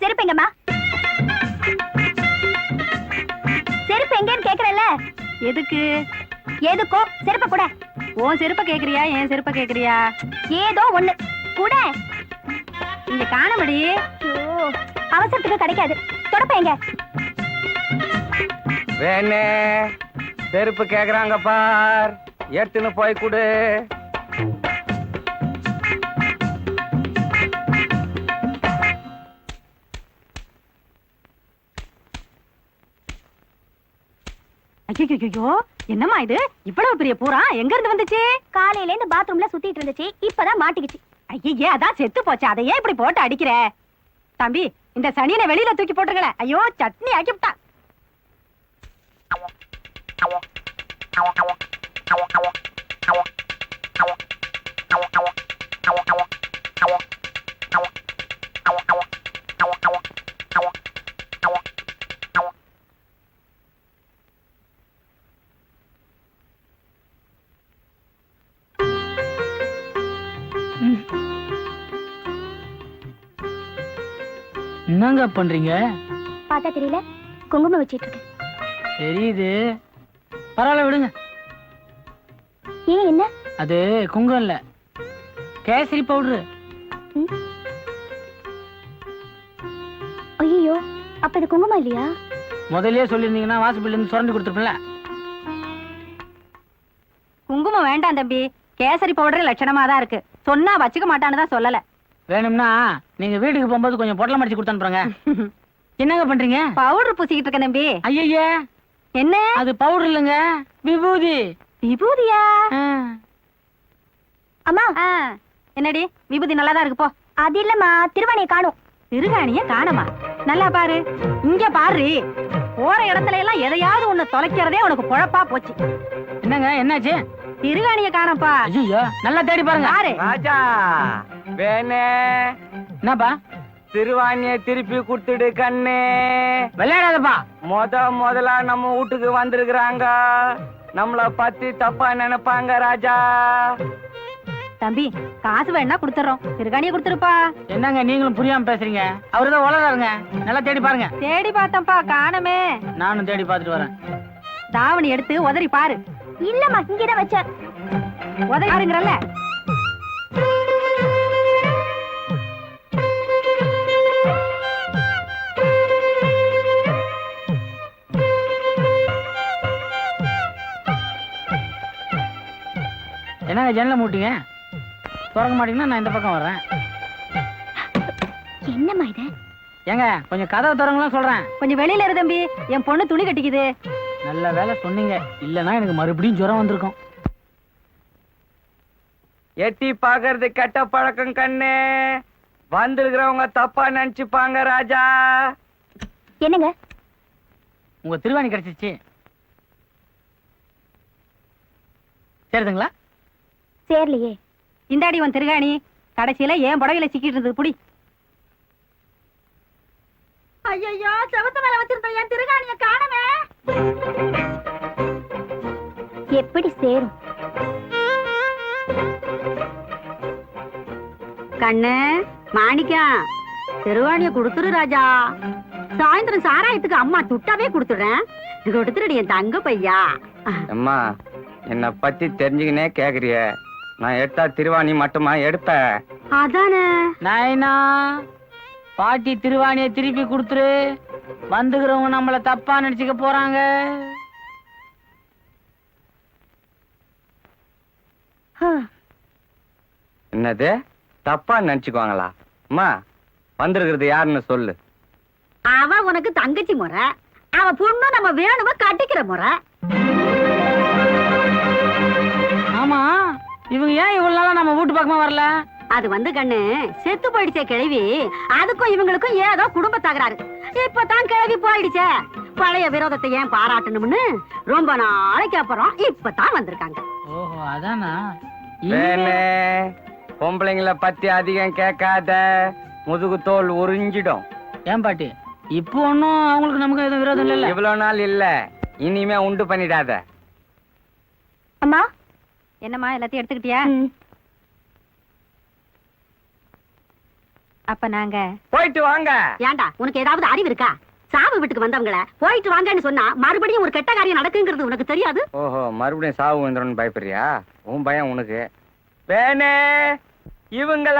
செருப்பு எங்கம்மா? செருப்பு எங்கன்னு கேக்குறேன்ல. எதுக்கு? எதுக்கோ செருப்ப கூட. உன் செருப்ப கேக்குறியா என் செருப்ப கேக்குறியா? ஏதோ ஒண்ணு. கூட. இங்க காணபடி அவசரத்துக்கு கிடைக்காது. தொடப்ப எங்க? வேணே செருப்பு கேக்குறாங்க பார். எடுத்துன்னு போய் கொடு. ஐயோ என்னம்மா இது? இவ்வளவு பெரிய பூரா? எங்க இருந்து வந்துச்சு? காலையில இருந்து பாத்ரூம்ல சுத்திட்டு இருந்துச்சு. இப்பதான் மாட்டிக்கிச்சு. ஐயே அதான் செத்து போச்சு. அதை ஏன் இப்படி போட்டு அடிக்கிற? தம்பி இந்த சனியனை வெளியில தூக்கி போட்டுருங்களேன் ஐயோ சட்னி ஆக்கி என்னங்க பண்றீங்க? பார்த்தா தெரியல. குங்குமம் வச்சிட்டு இருக்கு தெரியுது. பரவாயில்ல விடுங்க. ஏன் என்ன? அது குங்கம் இல்ல. கேசரி பவுடரு. ஐயோ அப்ப இது குங்குமம் இல்லையா? முதல்லயே சொல்லியிருந்தீங்கன்னா வாசப்பில் இருந்து சுரண்டி கொடுத்துருப்பேன்ல. குங்குமம் வேண்டாம் தம்பி. கேசரி பவுடர் லட்சணமா தான் இருக்கு. சொன்னா வச்சுக்க மாட்டான்னு தான் சொல்லல. வேணும்னா நீங்க வீட்டுக்கு போகும்போது கொஞ்சம் பொட்டலம் அடிச்சு கொடுத்து அனுப்புறேங்க. என்னங்க பண்றீங்க? பவுடர் பூசிக்கிட்டு இருக்கேன் தம்பி. ஐயய்ய என்ன? அது பவுடர் இல்லைங்க. விபூதி. விபூதியா. அம்மா என்னடி? விபூதி நல்லா தான் இருக்கு போ. அது இல்லம்மா திருவாணியை காணும். திருகாணிய காணமா? நல்லா பாரு. இங்க பாரு. போற இடத்துல எல்லாம் எதையாவது ஒண்ணு தொலைக்கிறதே உனக்கு பொழப்பா போச்சு. என்னங்க என்னாச்சு? திருகாணிய காணப்பா ஐயோ நல்லா தேடி பாருங்க. பாரு ராஜா வேணே. என்னப்பா? திருவாணிய திருப்பி கொடுத்துடு கண்ணு. விளையாடாதப்பா. முத முதலா நம்ம வீட்டுக்கு வந்திருக்கிறாங்க. நம்மள பத்தி தப்பா நினைப்பாங்க ராஜா. தம்பி காசு வேணா கொடுத்துறோம். திருகாணிய கொடுத்துருப்பா. என்னங்க நீங்களும் புரியாம பேசுறீங்க? அவருதான் வளராருங்க நல்லா தேடி பாருங்க. தேடி பார்த்தோம்ப்பா காணமே. நானும் தேடி பார்த்துட்டு வரேன். தாவணி எடுத்து உதறி பாரு. இல்லம்மா இங்கதான் வச்ச உதறி பாருங்கறல்ல என்னங்க ஜன்னல மூட்டிங்க திறக்க மாட்டீங்கன்னா நான் இந்த பக்கம் வர்றேன். என்னம்மா இது? ஏங்க கொஞ்சம் கதவை திறங்கலாம் சொல்றேன். கொஞ்சம் வெளியில இரு தம்பி. என் பொண்ணு துணி கட்டிக்குது. நல்ல வேலை சொன்னீங்க. இல்லைன்னா எனக்கு மறுபடியும் ஜுரம் வந்திருக்கும். எட்டி பாக்குறது கெட்ட பழக்கம் கண்ணு. வந்திருக்கிறவங்க தப்பா நினைச்சுப்பாங்க ராஜா. என்னங்க? உங்க திருவாணி கிடைச்சிச்சு. சரிதுங்களா? சேரலையே. இந்தாடி உன் திருகாணி. கடைசியில ஏன் புடவையில சிக்கிட்டு இருந்தது? புடி. ஐயோ செவத்து மேல வச்சிருந்த என் திருகாணிய காணவே எப்படி சேரும்? கண்ணு மாணிக்கம் திருவாணிய கொடுத்துரு ராஜா. சாயந்தரம் சாராயத்துக்கு அம்மா துட்டாவே கொடுத்துடுறேன். இது கொடுத்துருடி என் தங்க பையா. அம்மா என்னை பத்தி தெரிஞ்சுக்கினே கேக்குறிய. நான் எடுத்தா திருவாணி மட்டுமா எடுப்பேன் அதானே. நாயனா பாட்டி திருவாணியை திருப்பி கொடுத்துரு. வந்துக்கிறவங்க நம்மள தப்பா நினைச்சுக்க போறாங்க. என்னது? தப்பா நினைச்சுக்குவாங்களா? அம்மா வந்திருக்கிறது யாருன்னு சொல்லு. அவ உனக்கு தங்கச்சி முறை. அவ பொண்ணு நம்ம வேணும கட்டிக்கிற முறை? ஆமா இவங்க ஏன் இவ்வளவு நாளா நம்ம வீட்டு பக்கமா வரல? அது வந்து கண்ணு செத்து போயிடுச்சே கிழவி. அதுக்கும் இவங்களுக்கும் ஏதோ குடும்ப தகராறு இப்பதான் கிழவி போயிடுச்சே. பழைய விரோதத்தை ஏன் பாராட்டணும்னு ரொம்ப நாளைக்கு அப்புறம் இப்பதான் வந்திருக்காங்க. ஓஹோ அதானா? பொம்பளைங்கள பத்தி அதிகம் கேட்காத முதுகு தோல் உறிஞ்சிடும். ஏன் பாட்டி? இப்போ ஒன்னும் அவங்களுக்கு நமக்கு எதுவும் விரோதம் இல்லைல்ல? இவ்வளவு நாள் இல்ல. இனிமே உண்டு பண்ணிடாத. அம்மா என்னம்மா எல்லாத்தையும் எடுத்துக்கிட்டியா? அப்ப நாங்க போயிட்டு வாங்க. ஏன்டா உனக்கு ஏதாவது அறிவு இருக்கா? சாவு வீட்டுக்கு வந்தவங்கள போயிட்டு வாங்கன்னு சொன்னா மறுபடியும் ஒரு கெட்ட காரியம் நடக்குங்கிறது உனக்கு தெரியாது? ஓஹோ மறுபடியும் சாவு வந்துடும் பயப்படுறியா? உன் பயம் உனக்கு. வேணே இவங்கள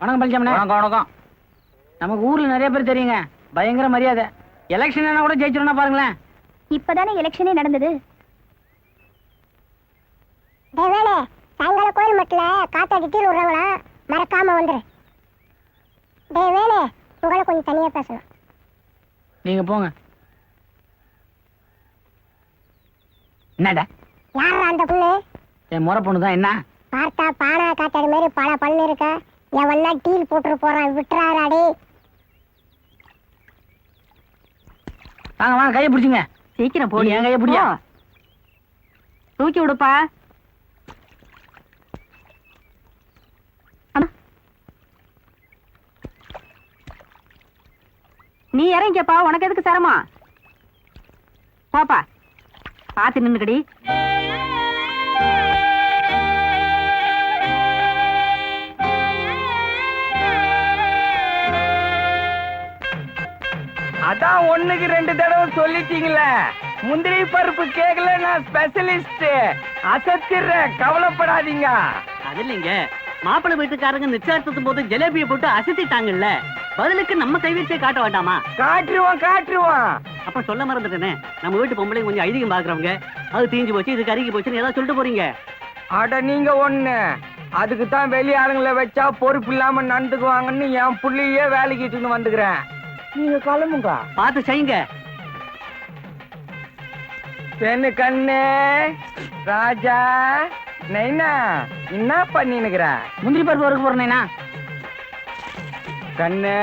வணக்கம் பழனிசாமி வணக்கம் வணக்கம். நமக்கு ஊர்ல நிறைய பேர் தெரியுங்க. பயங்கர மரியாதை. எலெக்ஷன் கூட ஜெயிச்சிருந்தா பாருங்களேன். இப்பதானே எலெக்ஷனே நடந்தது? தேவேனே சாயங்காலம் கோயில் மட்டில் காத்தாடி கீழே விடுறவங்களா? மறக்காம வந்துரு. தேவேனே உங்களை கொஞ்சம் தனியா பேசணும். நீங்க போங்க. என்னடா? யாரா அந்த பொண்ணு என் முறை பொண்ணு தான் என்ன? பார்த்தா பானா காத்தாடி மாதிரி பல பல்லு இருக்க? எவன்னா டீல் போட்டு போறான்? விட்டுறாராடி வாங்க வாங்க கையை பிடிச்சிங்க. சீக்கிரம் நீ போடி என் கையை பிடியா? தூக்கி விடுப்பா. அம்மா. நீ இறங்கிப்பா உனக்கு எதுக்கு சிரமம்? போப்பா. பார்த்து நின்னுக்கடி. அதான் ஒண்ணுக்கு ரெண்டு தடவை சொல்லிட்டீங்களே. முந்திரி பருப்பு கேக்கல நான் ஸ்பெஷலிஸ்ட் அசத்திடுறேன் கவலைப்படாதீங்க. அது இல்லைங்க. மாப்பிள்ளை வீட்டுக்காரங்க நிச்சயார்த்தத்தும் போது ஜிலேபியை போட்டு அசத்திட்டாங்கல்ல. பதிலுக்கு நம்ம கைவீச்சே காட்ட வேண்டாமா? காட்டுருவான் காட்டுருவான் அப்ப சொல்ல மறந்துட்டேனே. நம்ம வீட்டு பொம்பளை கொஞ்சம் ஐதீகம் பாக்குறவங்க. அது தீஞ்சு போச்சு இது கருகி போச்சுன்னு ஏதாவது சொல்லிட்டு போறீங்க. அட நீங்க ஒண்ணு. அதுக்கு தான் வெளி ஆளுங்களை வச்சா பொறுப்பு இல்லாம நடந்துக்குவாங்கன்னு என் புள்ளையே வேலைக்கு வந்துக்கிறேன். நீங்க கிளம்புங்க. பார்த்து செய்யுங்க. பெண்ணு கண்ணு ராஜா நைனா என்ன பண்ணினுக்கிற? முந்திரி பருப்பு வறுக்க போறேனா கண்ணு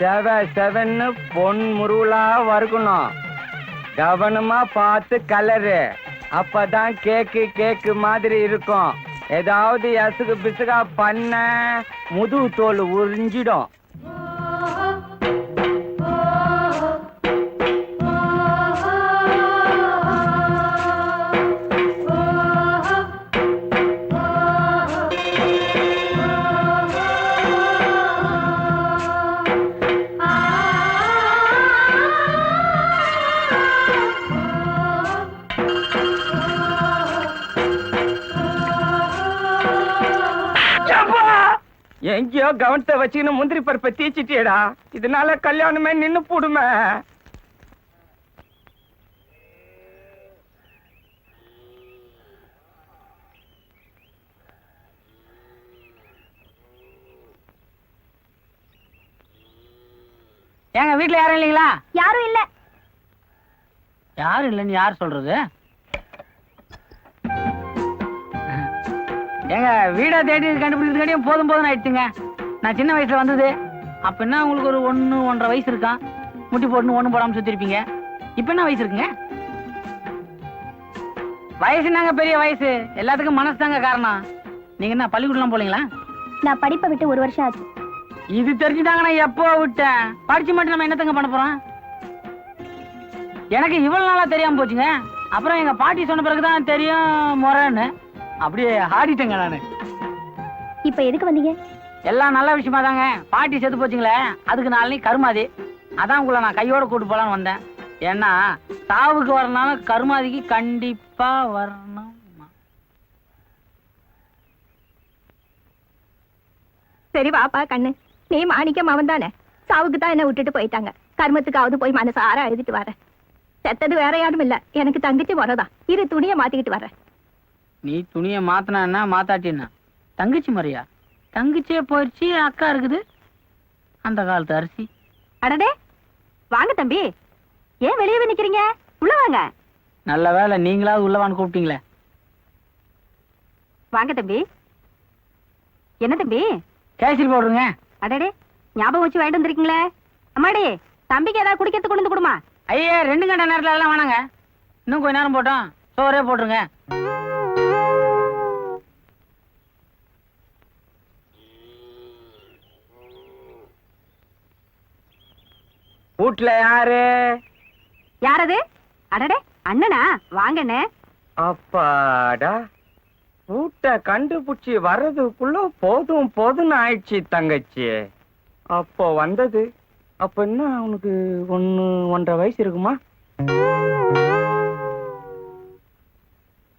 செவ செவன்னு பொன் முருளா வறுக்கணும். கவனமா பார்த்து கலரு. அப்பதான் கேக்கு கேக்கு மாதிரி இருக்கும். ஏதாவது எசுகு பிசுகா பண்ண முதுகு தோல் உறிஞ்சிடும். எங்கேயோ கவனத்தை வச்சுக்கின்னு முந்திரி பருப்பை தீச்சிட்டியடா. இதனால கல்யாணமே நின்னு போடுமே. ஏங்க வீட்ல யாரும் இல்லைங்களா? யாரும் இல்ல. யாரும் இல்லைன்னு யார் சொல்றது? ஏங்க வீடை தேடி கண்டுபிடிக்கிறதுக்காட்டியும் போதும் போதும் ஆயிடுச்சுங்க. நான் சின்ன வயசுல வந்தது. அப்ப என்ன உங்களுக்கு ஒரு ஒண்ணு ஒன்றரை வயசு இருக்கான் முட்டி போட்டுன்னு ஒண்ணு போடாம சுத்திருப்பீங்க. இப்ப என்ன வயசு இருக்குங்க? வயசு என்னங்க பெரிய வயசு? எல்லாத்துக்கும் மனசு தாங்க காரணம். நீங்க என்ன பள்ளிக்கூடலாம் போலீங்களா? நான் படிப்பை விட்டு ஒரு வருஷம் ஆச்சு. இது தெரிஞ்சுட்டாங்க நான் எப்போ விட்டேன். படிச்சு மட்டும் நம்ம என்னத்தங்க பண்ண போறோம்? எனக்கு இவ்வளவு நாளா தெரியாம போச்சுங்க. அப்புறம் எங்க பாட்டி சொன்ன பிறகுதான் தெரியும் முறைன்னு. அப்படியே ஆடிட்டேங்க நானு. இப்ப எதுக்கு வந்தீங்க? எல்லாம் நல்ல விஷயமா தாங்க பாட்டி செத்து போச்சுங்களே அதுக்கு நாளைக்கு கருமாதி. அதான் உங்களை நான் கையோட கூட்டு போலான்னு வந்தேன். ஏன்னா சாவுக்கு வரனாலும் கருமாதிக்கு கண்டிப்பா வரணும் சரி வாப்பா கண்ணு. நீ மாணிக்கம் அவன் தானே? சாவுக்கு தான் என்ன விட்டுட்டு போயிட்டாங்க. கர்மத்துக்காவது போய் மனசார எழுதிட்டு வரேன் செத்தது வேற யாரும் இல்ல. எனக்கு தங்கச்சி வரதான் இரு துணியை மாத்திக்கிட்டு வரேன் நீ துணியை மாத்தினா என்ன மாத்தாட்டின்னா. தங்கச்சி மரியா தங்கச்சியே போயிடுச்சு அக்கா இருக்குது. அந்த காலத்து அரிசி. அடடே வாங்க தம்பி. ஏன் வெளியே நிக்கிறீங்க? உள்ள வாங்க. நல்ல வேலை நீங்களாவது உள்ளவான்னு கூப்பிட்டீங்களே. வாங்க தம்பி. என்ன தம்பி? கேசரி போடுங்க அடடே ஞாபகம் வச்சு வாங்கிட்டு வந்திருக்கீங்களே. அம்மாடி தம்பிக்கு ஏதாவது குடிக்கிறதுக்கு கொண்டு வந்து கொடுமா. ஐயா ரெண்டு கண்ட நேரத்துல எல்லாம் வேணாங்க. இன்னும் கொஞ்ச நேரம் போட்டோம். சோறே போட்டுருங்க. வீட்டுல யாரு? யாரது? அடடே அண்ணனா? வாங்கண்ணே. அப்பாடா. வீட்டை கண்டுபிடிச்சி வர்றதுக்குள்ள போதும் போதும்னு ஆயிடுச்சு தங்கச்சி. அப்போ வந்தது. அப்ப என்ன உனக்கு ஒன்னு ஒன்றரை வயசு இருக்குமா?